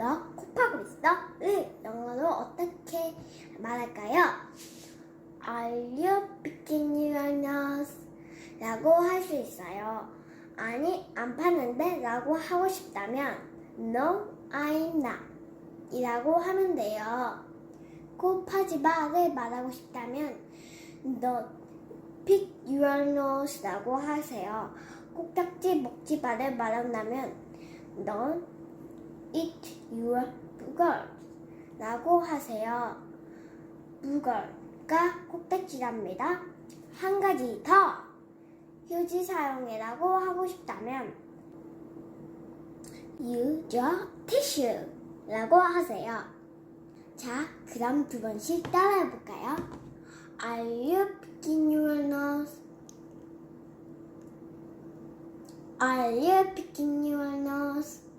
너 코파고 있어? 응. 영어로 어떻게 말할까요? Are you picking your nose? 라고 할 수 있어요. 아니, 안 파는데? 라고 하고 싶다면 No, I'm not. 이라고 하면 돼요. 코 파지 마를 말하고 싶다면 너 pick your nose 라고 하세요. 꼭딱지 먹지 마를 말한다면 넌 eat your booger 라고 하세요. booger가 꼭딱지랍니다. 한 가지 더 휴지 사용해라고 하고 싶다면 use your tissue 라고 하세요. 자, 그럼 두 번씩 따라해 볼까요? Are you picking your nose? Are you picking your nose?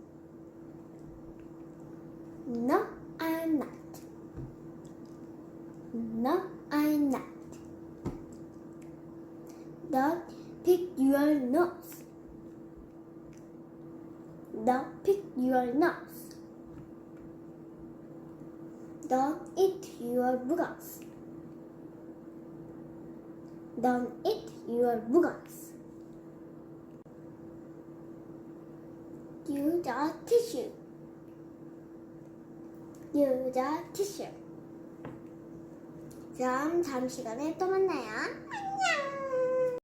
No, I'm not. No, I'm not. Don't pick your nose. Don't pick your nose. Don't eat your boogers. Don't eat your boogers. Use a tissue. A tissue. 그럼 다음 시간에 또 만나요.